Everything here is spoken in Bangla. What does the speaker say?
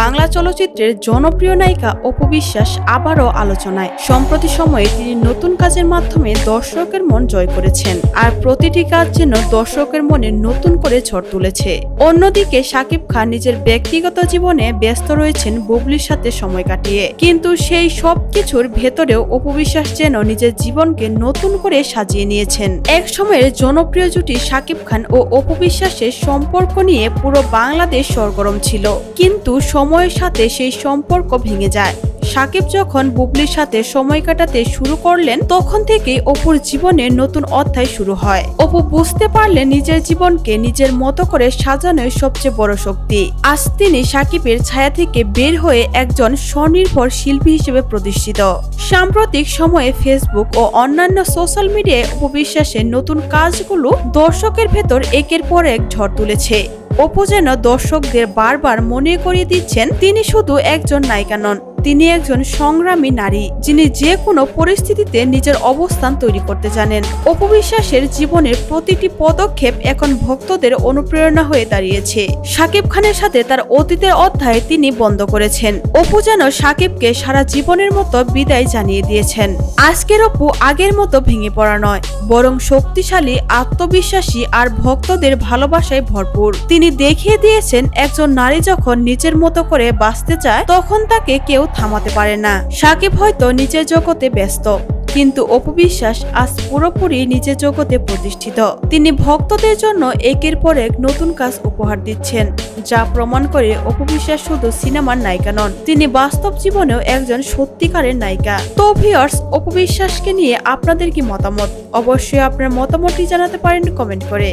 বাংলা চলচ্চিত্রের জনপ্রিয় নায়িকা অপু বিশ্বাস আবারও আলোচনায়। সম্প্রতি সময়ে তিনি নতুন কাজের মাধ্যমে দর্শকের মন জয় করেছেন আর প্রতিটি কাজ যেন দর্শকের মনে নতুন করে ঝড় তুলেছে। অন্যদিকে শাকিব খান নিজের ব্যক্তিগত জীবনে ব্যস্ত রয়েছেন বুবলির সাথে সময় কাটিয়ে। কিন্তু সেই সব কিছুর ভেতরেও অপু বিশ্বাস যেন নিজের জীবনকে নতুন করে সাজিয়ে নিয়েছেন। এক সময়ের জনপ্রিয় জুটি শাকিব খান ও অপু বিশ্বাসের সম্পর্ক নিয়ে পুরো বাংলাদেশ সরগরম ছিল। কিন্তু সময়ের সাথে সেই সম্পর্ক ভেঙে যায়। সাকিব যখন বুবলির সাথে সময় কাটাতে শুরু করলেন, তখন থেকেই অপুর জীবনে নতুন অধ্যায় শুরু হয়। অপু বুঝতে পারলেন নিজের জীবনকে নিজের মতো করে সাজানোর সবচেয়ে বড় শক্তি। আজ তিনি সাকিবের ছায়া থেকে বের হয়ে একজন স্বনির্ভর শিল্পী হিসেবে প্রতিষ্ঠিত। সাম্প্রতিক সময়ে ফেসবুক ও অন্যান্য সোশ্যাল মিডিয়ায় উপবিশ্বাসের নতুন কাজগুলো দর্শকের ভেতর একের পর এক ঝড় তুলেছে। অপু যেন দর্শকদের বারবার মনে করিয়ে দিচ্ছেন, তিনি শুধু একজন নায়িকা নন, তিনি একজন সংগ্রামী নারী, যিনি যে কোনো পরিস্থিতিতে নিজের অবস্থান তৈরি করতে জানেন। অপবিশ্বাসের জীবনের প্রতিটি পদক্ষেপ এখন ভক্তদের অনুপ্রেরণা হয়ে দাঁড়িয়েছে। সাকিব খানের সাথে তার অতীতের অধ্যায় তিনি বন্ধ করেছেন। অপু যেন সাকিবকে সারা জীবনের মতো বিদায় জানিয়ে দিয়েছেন। আজকের অপু আগের মতো ভেঙে পড়া নয়, বরং শক্তিশালী, আত্মবিশ্বাসী আর ভক্তদের ভালোবাসায় ভরপুর। তিনি দেখিয়ে দিয়েছেন, একজন নারী যখন নিজের মতো করে বাঁচতে চায়, তখন তাকে কেউ থামাতে পারে না। সাকিব হয়তো নিজের জগতে ব্যস্ত, কিন্তু অপবিশ্বাস আজ পুরোপুরি নিজের জগতে প্রতিষ্ঠিত। তিনি ভক্তদের জন্য একের পর এক নতুন কাজ উপহার দিচ্ছেন, যা প্রমাণ করে অপবিশ্বাস শুধু সিনেমার নায়িকা নন, তিনি বাস্তব জীবনেও একজন সত্যিকারের নায়িকা। তো ভিউয়ার্স অপবিশ্বাসকে নিয়ে আপনাদের কি মতামত? অবশ্যই আপনার মতামতটি জানাতে পারেন কমেন্ট করে।